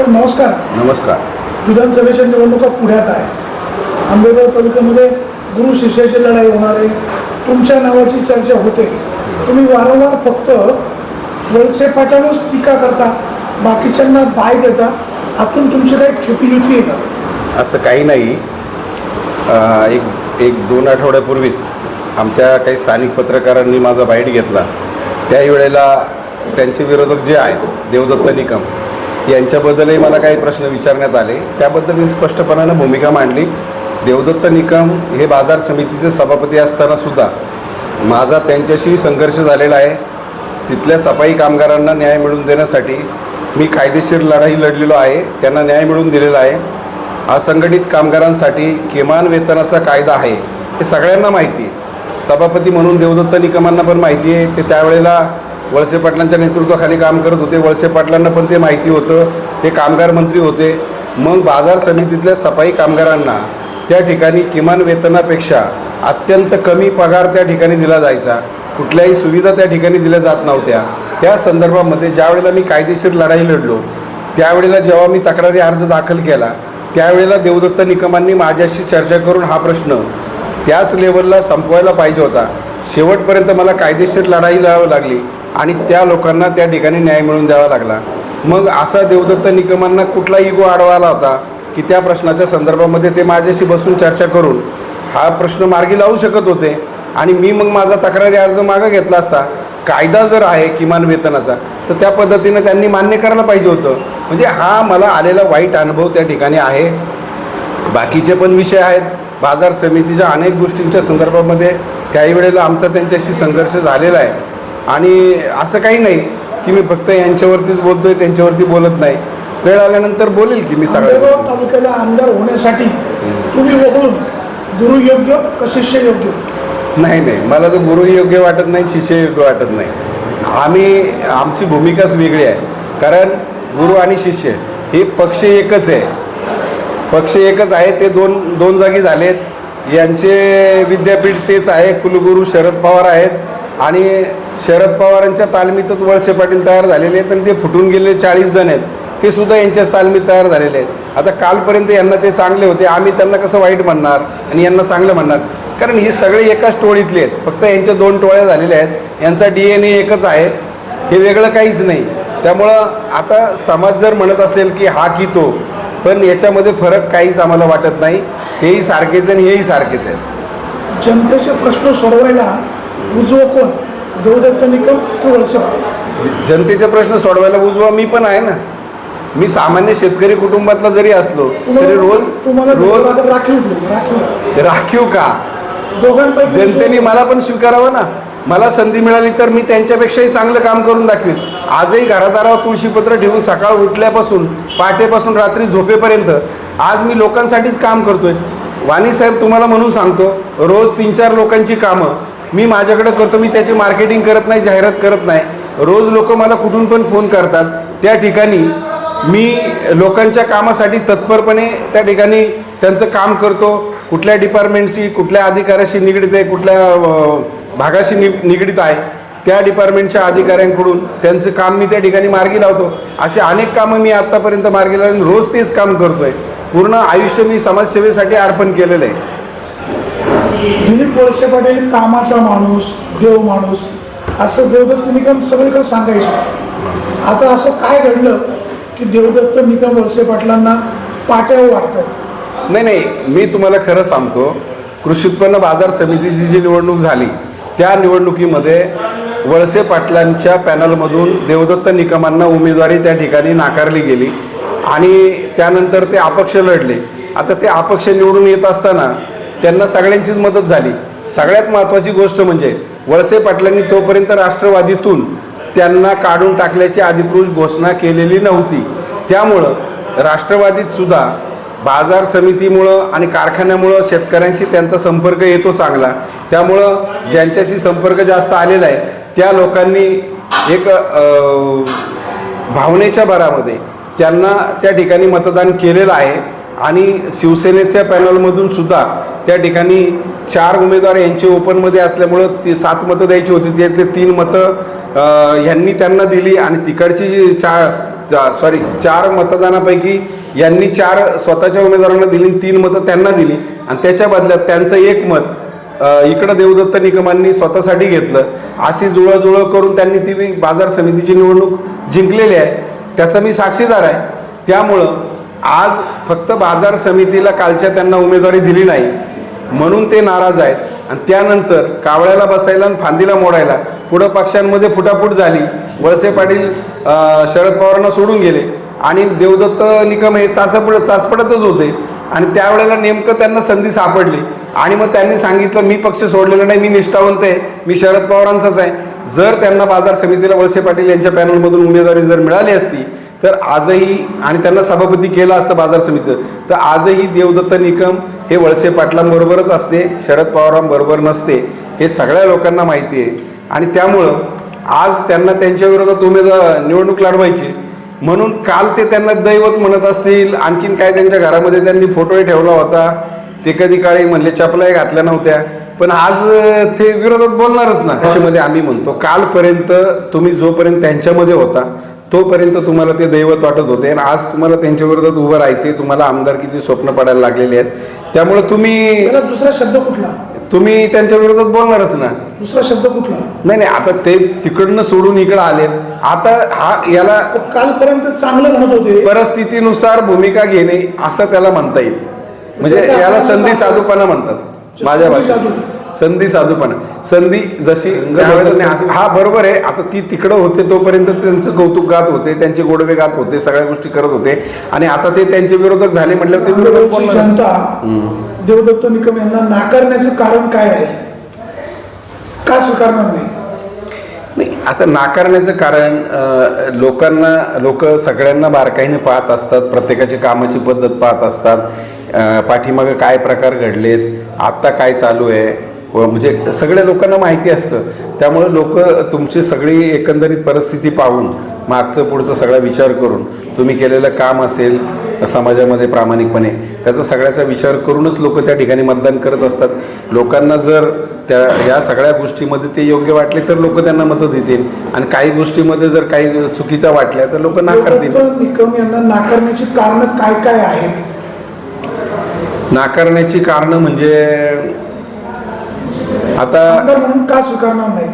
साहेब नमस्कार. नमस्कार. विधानसभेच्या निवडणुका पुढ्यात आहे आंबेगाव तालुक्यामध्ये गुरु शिष्याची लढाई होणार आहे. तुमच्या नावाची चर्चा होते. तुम्ही वारंवार फक्त वळसे पाटावरच टीका करता बाकीच्यांना बाय देता. आतून तुमची काही छुपी युती आहे का? असं काही नाही. एक एक दोन आठवड्यापूर्वीच आमच्या काही स्थानिक पत्रकारांनी माझा बाईट घेतला. त्याही वेळेला त्यांचे विरोधक जे आहेत देवदत्त निकम यांच्याबद्दलही मला काही प्रश्न विचारण्यात आले. त्याबद्दल मी स्पष्टपणानं भूमिका मांडली. देवदत्त निकम हे बाजार समितीचे सभापती असताना सुद्धा माझा त्यांच्याशी संघर्ष झालेला आहे. तिथल्या सफाई कामगारांना न्याय मिळवून देण्यासाठी मी कायदेशीर लढाई लढलेलो आहे. त्यांना न्याय मिळवून दिलेला आहे. असंघटित कामगारांसाठी किमान वेतनाचा कायदा आहे हे सगळ्यांना माहिती आहे. सभापती म्हणून देवदत्त निकमांना पण माहिती आहे. ते त्यावेळेला वळसे पाटलांच्या नेतृत्वाखाली काम करत होते. वळसे पाटलांना पण ते माहिती होतं. ते कामगार मंत्री होते. मग बाजार समितीतल्या सफाई कामगारांना त्या ठिकाणी किमान वेतनापेक्षा अत्यंत कमी पगार त्या ठिकाणी दिला जायचा. कुठल्याही सुविधा त्या ठिकाणी दिल्या जात नव्हत्या. त्या संदर्भामध्ये ज्यावेळेला मी कायदेशीर लढाई लढलो त्यावेळेला जेव्हा मी तक्रारी अर्ज दाखल केला त्यावेळेला देवदत्त निकमांनी माझ्याशी चर्चा करून हा प्रश्न त्याच लेवलला संपवायला पाहिजे होता. शेवटपर्यंत मला कायदेशीर लढाई लढावी लागली. आणि त्या लोकांना त्या ठिकाणी न्याय मिळवून द्यावा लागला. मग असा देवदत्त निकमांना कुठला इगो आडवा आला होता की त्या प्रश्नाच्या संदर्भामध्ये ते माझ्याशी बसून चर्चा करून हा प्रश्न मार्गी लावू शकत होते आणि मी मग माझा तक्रारी अर्ज मागं घेतला असता कायदा जर आहे किमान वेतनाचा तर त्या पद्धतीनं त्यांनी मान्य करायला पाहिजे होतं. म्हणजे हा मला आलेला वाईट अनुभव त्या ठिकाणी आहे. बाकीचे पण विषय आहेत. बाजार समितीच्या अनेक गोष्टींच्या संदर्भामध्ये त्याही वेळेला आमचा त्यांच्याशी संघर्ष झालेला आहे. आणि असं काही नाही की मी फक्त यांच्यावरतीच बोलतोय त्यांच्यावरती बोलत नाही. वेळ आल्यानंतर बोलेल की मी सगळ्या. तालुक्याला आमदार होण्यासाठी तुम्ही वगळून गुरु योग्य का शिष्य योग्य? नाही नाही. मला तर गुरु योग्य वाटत नाही शिष्य योग्य वाटत नाही. आम्ही आमची भूमिकाच वेगळी आहे. कारण गुरु आणि शिष्य हे पक्ष एकच आहे. पक्ष एकच आहे ते दोन दोन जागी झालेत. यांचे विद्यापीठ तेच आहे कुलगुरू शरद पवार आहेत. आणि शरद पवारांच्या तालमीतच वळसे पाटील तयार झालेले आहेत आणि ते फुटून गेलेले चाळीस जण आहेत. ते सुद्धा यांच्याच तालमीत तयार झालेले आहेत. आता कालपर्यंत यांना ते चांगले होते. आम्ही त्यांना कसं वाईट म्हणणार आणि यांना चांगलं म्हणणार? कारण हे सगळे एकाच टोळीतले आहेत. फक्त यांच्या दोन टोळ्या झालेल्या आहेत. यांचा डी एन ए एकच आहे. हे वेगळं काहीच नाही. त्यामुळं आता समाज जर म्हणत असेल की हा की तो पण याच्यामध्ये फरक काहीच आम्हाला वाटत नाही. तेही सारखेच आणि हेही सारखेच आहेत. जनतेचे प्रश्न सोडवायला उजवं कोण? देवदत्त निकम की वळसे पाटील जनतेचे प्रश्न सोडवायला उजवा मी पण आहे ना. मी सामान्य शेतकरी कुटुंबातला जरी असलो तरी रोज तुम्हाला रोज राखीव राखीव. राखीव का? दोघांपैकी जनतेने मला पण स्वीकारावं ना. मला संधी मिळाली तर मी त्यांच्यापेक्षाही चांगलं काम करून दाखवीन. आजही घरादारावर तुळशीपत्र ठेवून सकाळ उठल्यापासून पहाटेपासून रात्री झोपेपर्यंत आज मी लोकांसाठीच काम करतोय. वाणी साहेब तुम्हाला म्हणून सांगतो रोज तीन चार लोकांची कामं मी माझ्याकडं करतो मी त्याची मार्केटिंग करत नाही जाहिरात करत नाही. रोज लोक मला कुठून पण फोन करतात. त्या ठिकाणी मी लोकांच्या कामासाठी तत्परपणे त्या ठिकाणी त्यांचं काम करतो. कुठल्या डिपार्टमेंटशी कुठल्या अधिकाऱ्याशी निगडीत आहे कुठल्या भागाशी नि निगडीत आहे त्या डिपार्टमेंटच्या अधिकाऱ्यांकडून त्यांचं काम मी त्या ठिकाणी मार्गी लावतो. असे अनेक कामं मी आत्तापर्यंत मार्गी लावून रोज तेच काम करतो आहे पूर्ण आयुष्य मी समाजसेवेसाठी अर्पण केलेलं आहे. दिलीप वळसे पाटील कामाचा माणूस देव माणूस असं देवदत्त निकम सगळीकडे सांगायचं. आता असं काय घडलं की देवदत्त निकम वळसे पाटलांना पाट्यावर वाटतात नाही नाही मी तुम्हाला खरं सांगतो कृषी उत्पन्न बाजार समितीची जी निवडणूक झाली त्या निवडणुकीमध्ये वळसे पाटलांच्या पॅनलमधून देवदत्त निकमांना उमेदवारी त्या ठिकाणी नाकारली गेली आणि त्यानंतर ते अपक्ष लढले. आता ते अपक्ष निवडून येत असताना त्यांना सगळ्यांचीच मदत झाली. सगळ्यात महत्त्वाची गोष्ट म्हणजे वळसे पाटलांनी तोपर्यंत राष्ट्रवादीतून त्यांना काढून टाकल्याची अधिकृत घोषणा केलेली नव्हती. त्यामुळं राष्ट्रवादीत सुद्धा बाजार समितीमुळं आणि कारखान्यामुळं शेतकऱ्यांशी त्यांचा संपर्क येतो चांगला. त्यामुळं ज्यांच्याशी संपर्क जास्त आलेला आहे त्या लोकांनी एक भावनेच्या भरामध्ये त्यांना त्या ठिकाणी मतदान केलेलं आहे. आणि शिवसेनेच्या पॅनलमधून सुद्धा त्या ठिकाणी चार उमेदवार यांचे ओपनमध्ये असल्यामुळं ती सात मतं द्यायची होती. त्यातले तीन मतं यांनी ह्यांनी त्यांना दिली आणि तिकडची जी चार चा सॉरी चार मतदानापैकी यांनी चार स्वतःच्या उमेदवारांना दिली आणि तीन मतं त्यांना दिली. आणि त्याच्या बदल्यात त्यांचं एक मत इकडं देवदत्त निकमांनी स्वतःसाठी घेतलं. अशी जुळजुळं करून त्यांनी ती बाजार समितीची निवडणूक जिंकलेली आहे. त्याचं मी साक्षीदार आहे. त्यामुळं आज फक्त बाजार समितीला कालच्या त्यांना उमेदवारी दिली नाही. म्हणून ते नाराज आहेत. आणि त्यानंतर कावळ्याला बसायला आणि फांदीला मोडायला पुढं पक्षांमध्ये फुटाफूट झाली. वळसे पाटील शरद पवारांना सोडून गेले. आणि देवदत्त निकम हे चाचपड चाचपडतच होते. आणि त्यावेळेला नेमकं त्यांना संधी सापडली. आणि मग त्यांनी सांगितलं मी पक्ष सोडलेला नाही मी निष्ठावंत आहे. मी शरद पवारांचाच आहे. जर त्यांना बाजार समितीला वळसे पाटील यांच्या पॅनलमधून उमेदवारी जर मिळाली असती तर आजही आणि त्यांना सभापती केलं असतं बाजार समितीचं तर आजही देवदत्त निकम हे वळसे पाटलांबरोबरच असते शरद पवारांबरोबर नसते हे सगळ्या लोकांना माहिती आहे. आणि त्यामुळं आज त्यांना त्यांच्या विरोधात उमेदवार निवडणूक लढवायची म्हणून काल ते त्यांना दैवत म्हणत असतील आणखीन काय त्यांच्या घरामध्ये त्यांनी फोटोही ठेवला होता. ते कधी काळी म्हणले चपलाही घातल्या नव्हत्या. पण आज ते विरोधात बोलणारच ना अशामध्ये आम्ही म्हणतो. कालपर्यंत तुम्ही जोपर्यंत त्यांच्यामध्ये होता तोपर्यंत तुम्हाला ते दैवत वाटत होते आणि आज तुम्हाला त्यांच्या विरोधात उभं राहायचे तुम्हाला आमदारकीची स्वप्न पडायला लागलेली आहेत. त्यामुळे तुम्ही दुसरा शब्द कुठला? तुम्ही त्यांच्या विरोधात बोलणारच ना. दुसरा शब्द कुठला? नाही नाही आता ते तिकडनं सोडून इकडं आलेत. आता हा याला कालपर्यंत चांगलं म्हणत होते. परिस्थितीनुसार भूमिका घेणे असं त्याला म्हणता येईल. म्हणजे याला संधी साधूपणा म्हणतात माझ्या भाषेत. साधू. संधी साधूपणा संधी जशी हा बरोबर आहे. आता ती तिकडं होते तोपर्यंत त्यांचं कौतुक गात होते त्यांचे गोडवे गात होते सगळ्या गोष्टी करत होते. आणि आता ते त्यांचे विरोधक झाले म्हटल्यावर ते विरोधक जनता देवदत्त निकम यांना नाकारण्याचं कारण काय आहे? का स्वीकारणार नाही? नाही आता नाकारण्याचं कारण लोकांना लोक सगळ्यांना बारकाईने पाहत असतात प्रत्येकाची कामाची पद्धत पाहत असतात. पाठीमागं काय प्रकार घडलेत आत्ता काय चालू आहे? म्हणजे सगळ्या लोकांना माहिती असतं. त्यामुळे लोक तुमची सगळी एकंदरीत परिस्थिती पाहून मागचं पुढचं सगळा विचार करून तुम्ही केलेलं काम असेल समाजामध्ये प्रामाणिकपणे त्याचा सगळ्याचा विचार करूनच लोक त्या ठिकाणी मतदान करत असतात. लोकांना जर त्या या सगळ्या गोष्टीमध्ये ते योग्य वाटले तर लोक त्यांना मतं देतील. आणि काही गोष्टीमध्ये जर काही चुकीच्या वाटल्या तर लोक नाकारतील निकम यांना नाकारण्याची कारण काय काय आहेत? नाकारण्याची कारणं म्हणजे आता आमदार म्हणून का स्वीकारणार नाही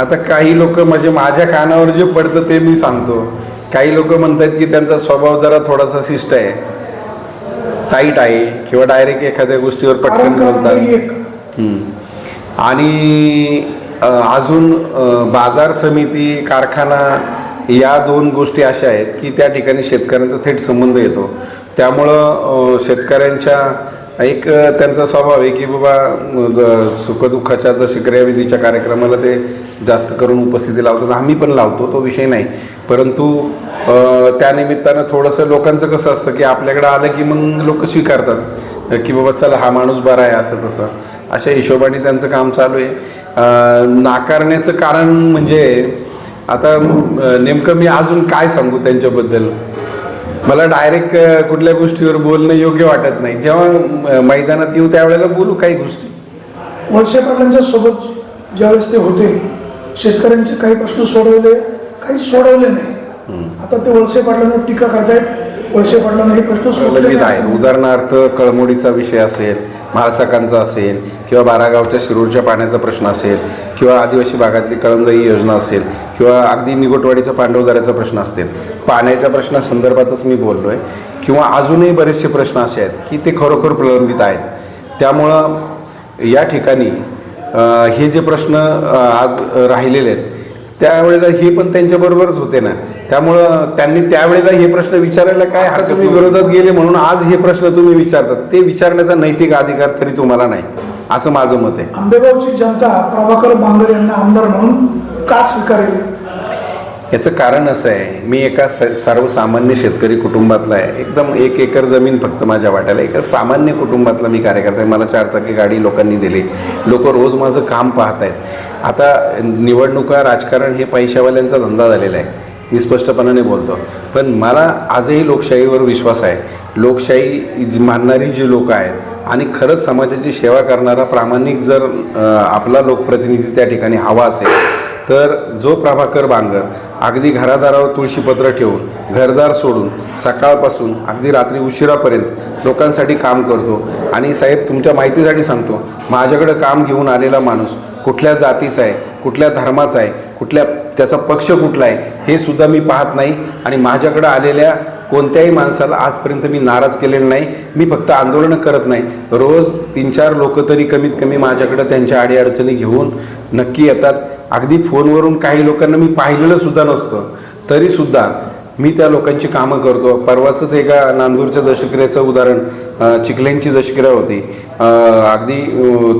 आता काही लोक म्हणजे माझ्या कानावर जे पडतं ते मी सांगतो. काही लोक म्हणतात की त्यांचा स्वभाव जरा थोडासा शिष्ट आहे. टाईट आहे किंवा डायरेक्ट एखाद्या गोष्टीवर पटकन बोलतात. हम्म. आणि अजून बाजार समिती कारखाना या दोन गोष्टी अशा आहेत की त्या ठिकाणी शेतकऱ्यांचा थेट संबंध येतो. त्यामुळं शेतकऱ्यांच्या एक त्यांचा स्वभाव आहे की बाबा सुखदुःखाच्या जसे क्रियाविधीच्या कार्यक्रमाला ते जास्त करून उपस्थिती लावतात. आम्ही पण लावतो तो विषय नाही. परंतु त्यानिमित्तानं थोडंसं लोकांचं कसं असतं की आपल्याकडं आलं की मग लोक स्वीकारतात. की बाबा चला हा माणूस बरा आहे असं तसं. अशा हिशोबाने त्यांचं काम चालू आहे. नाकारण्याचं कारण म्हणजे आता नेमकं मी अजून काय सांगू त्यांच्याबद्दल? मला डायरेक्ट कुठल्या गोष्टीवर बोलणं योग्य वाटत नाही. जेव्हा मैदानात येऊ त्यावेळेला बोलू काही गोष्टी. वळसे पाटलांच्या सोबत ज्यावेळेस ते होते शेतकऱ्यांचे काही प्रश्न सोडवले काही सोडवले नाही. आता ते वळसे पाटलांवर टीका करतायत. वळसे पाटलांना हे प्रश्न लगेच आहे. उदाहरणार्थ कळमोडीचा विषय असेल म्हाळसाकांचा असेल किंवा बारागावच्या शिरूरच्या पाण्याचा प्रश्न असेल किंवा आदिवासी भागातली कळमदाई योजना असेल किंवा अगदी निगोटवाडीचा पांडवदऱ्याचा प्रश्न असतील पाण्याच्या प्रश्नासंदर्भातच मी बोललो आहे किंवा अजूनही बरेचसे प्रश्न असे आहेत की ते खरोखर प्रलंबित आहेत. त्यामुळं या ठिकाणी हे जे प्रश्न आज राहिलेले आहेत त्यावेळेला हे पण त्यांच्याबरोबरच होते ना. त्यामुळं त्यांनी त्यावेळेला हे प्रश्न विचारायला काय आता तुम्ही विरोधात गेले म्हणून आज हे प्रश्न तुम्ही विचारतात. ते विचारण्याचा नैतिक अधिकार तरी तुम्हाला नाही असं माझं मत आहे. आंबेगावची जनता प्रभाकर बांगर यांना आमदार म्हणून का स्वीकारेल? याचं कारण असं आहे मी एका स सर्वसामान्य शेतकरी कुटुंबातला आहे. एकदम एक एकर जमीन फक्त माझ्या वाट्याला एका सामान्य कुटुंबातला मी कार्यकर्ता आहे. मला चारचाकी गाडी लोकांनी दिली. लोक रोज माझं काम पाहत आहेत आता निवडणुका राजकारण हे पैशावाल्यांचा धंदा झालेला आहे. मी स्पष्टपणाने बोलतो. पण मला आजही लोकशाहीवर विश्वास आहे. लोकशाही जी मानणारी जी लोक आहेत आणि खरंच समाजाची सेवा करणारा प्रामाणिक जर आपला लोकप्रतिनिधी त्या ठिकाणी हवा असेल तर जो प्रभाकर बांगर अगदी घरादारावर तुळशीपत्र ठेवून घरदार सोडून सकाळपासून अगदी रात्री उशिरापर्यंत लोकांसाठी काम करतो आणि साहेब तुमच्या माहितीसाठी सांगतो माझ्याकडं काम घेऊन आलेला माणूस कुठल्या जातीचा आहे कुठल्या धर्माचा आहे कुठल्या त्याचा पक्ष कुठला आहे हे सुद्धा मी पाहत नाही. आणि माझ्याकडं आलेल्या कोणत्याही माणसाला आजपर्यंत मी नाराज केलेलं नाही. मी फक्त आंदोलनं करत नाही. रोज तीन चार लोक तरी कमीत कमी माझ्याकडं त्यांच्या अडीअडचणी घेऊन नक्की येतात. अगदी फोनवरून काही लोकांना मी पाहिलेलं सुद्धा नसतं. तरीसुद्धा मी त्या लोकांची कामं करतो. परवाचंच एका नांदूरच्या दशक्रियेचं उदाहरण. चिखलेंची चिखल्यांची होती. अगदी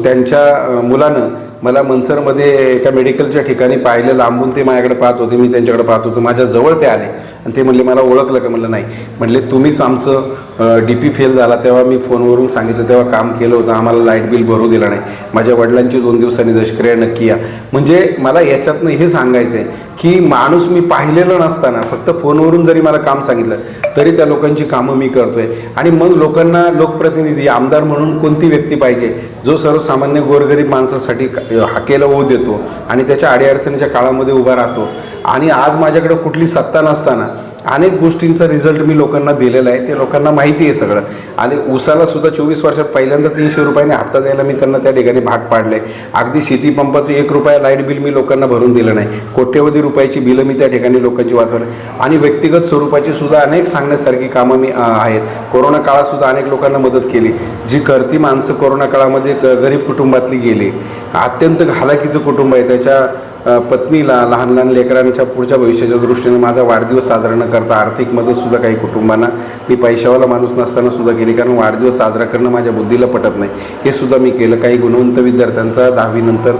त्यांच्या मुलानं मला मनसरमध्ये एका मेडिकलच्या ठिकाणी पाहिलं. लांबून ते माझ्याकडे पाहत होते मी त्यांच्याकडे पाहत होतो. माझ्या जवळ ते आले. आणि ते म्हणले मला ओळखलं का? म्हणलं नाही. म्हणले तुम्हीच आमचं डी पी फेल झाला तेव्हा मी फोनवरून सांगितलं. तेव्हा काम केलं होतं. आम्हाला लाइट बिल भरू दिलं नाही. माझ्या वडिलांची दोन दिवसांनी दशक्रिया नक्की या. म्हणजे मला याच्यातनं हे सांगायचं आहे की माणूस मी पाहिलेलं नसताना फक्त फोनवरून जरी मला काम सांगितलं तरी त्या लोकांची कामं मी करतोय. आणि मग लोकांना लोकप्रतिनिधी आमदार म्हणून कोणती व्यक्ती पाहिजे? जो सर्वसामान्य गोरगरीब माणसासाठी हाकेला ओढ देतो आणि त्याच्या अडीअडचणीच्या काळामध्ये उभा राहतो. आणि आज माझ्याकडे कुठली सत्ता नसताना अनेक गोष्टींचा रिझल्ट मी लोकांना दिलेला आहे. ते लोकांना माहिती आहे सगळं. आणि ऊसाला सुद्धा चोवीस वर्षात पहिल्यांदा तीनशे रुपयाने हप्ता द्यायला मी त्यांना त्या ठिकाणी भाग पाडले. अगदी शेती पंपाचं एक रुपया लाइट बिल मी लोकांना भरून दिलं नाही. कोट्यवधी रुपयाची बिलं मी त्या ठिकाणी लोकांची वाचवली. आणि व्यक्तिगत स्वरूपाची सुद्धा अनेक सांगण्यासारखी कामं मी आहेत. कोरोना काळात सुद्धा अनेक लोकांना मदत केली. जी करती माणसं कोरोना काळामध्ये ग- गरीब कुटुंबातली गेली. अत्यंत घालाकीचं कुटुंब आहे. त्याच्या पत्नीला लहान लहान लेकरांच्या पुढच्या भविष्याच्या दृष्टीने माझा वाढदिवस साजरा न करता आर्थिक मदतसुद्धा काही कुटुंबांना मी पैशावाला माणूस नसताना सुद्धा केली कारण वाढदिवस साजरा करणं माझ्या बुद्धीला पटत नाही. हे सुद्धा मी केलं. काही गुणवंत विद्यार्थ्यांचा दहावीनंतर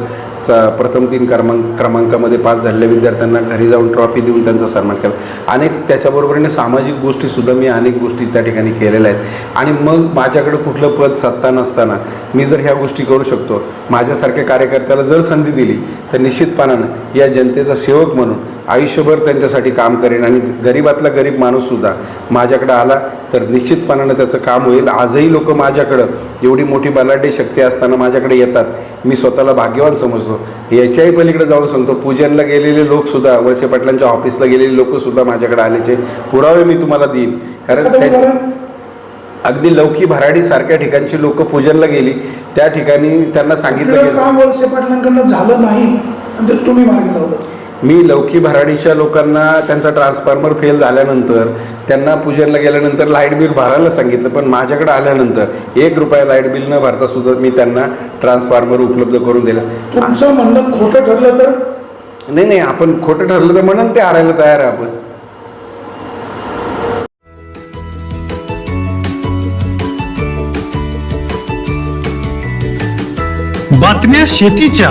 चा प्रथम तीन क्रमांक क्रमांकामध्ये पास झालेल्या विद्यार्थ्यांना घरी जाऊन ट्रॉफी देऊन त्यांचा सन्मान केला. अनेक त्याच्याबरोबरीने सामाजिक गोष्टीसुद्धा मी अनेक गोष्टी त्या ठिकाणी केलेल्या आहेत. आणि मग माझ्याकडे कुठलं पद सत्ता नसताना मी जर ह्या गोष्टी करू शकतो माझ्यासारख्या कार्यकर्त्याला जर संधी दिली तर निश्चितपणानं या जनतेचा सेवक म्हणून आयुष्यभर त्यांच्यासाठी काम करेन आणि गरीबातला गरीब माणूससुद्धा माझ्याकडे आला तर निश्चितपणानं त्याचं काम होईल. आजही लोक माझ्याकडं एवढी मोठी बलाढ्य शक्ती असताना माझ्याकडे येतात. मी स्वतःला भाग्यवान समजतो. याच्याही पलीकडे जाऊन सांगतो. पूजनला गेलेले लोकसुद्धा वळसे पाटलांच्या ऑफिसला गेलेले लोकसुद्धा माझ्याकडे आल्याचे पुरावे मी तुम्हाला देईन. कारण त्यांचे- अगदी लौकी भराडी सारख्या ठिकाणची लोक पूजनला गेली. त्या ठिकाणी त्यांना सांगितलं गेलं. वळसे पाटलांकडनं झालं नाही तुम्ही मार्गी लावलं. मी लौकी भराडीच्या लोकांना त्यांचा ट्रान्सफॉर्मर फेल झाल्यानंतर त्यांना पूजनला गेल्यानंतर लाइट बिल भरायला सांगितलं पण माझ्याकडे आल्यानंतर एक रुपया लाइट बिल न भरता सुद्धा मी त्यांना ट्रान्सफॉर्मर उपलब्ध करून दिलं. तुमचं म्हणणं खोटं ठरलं तर? नाही नाही आपण खोटं ठरलं तर म्हणून ते हारायला तयार आहे आपण. बातम्या शेतीच्या.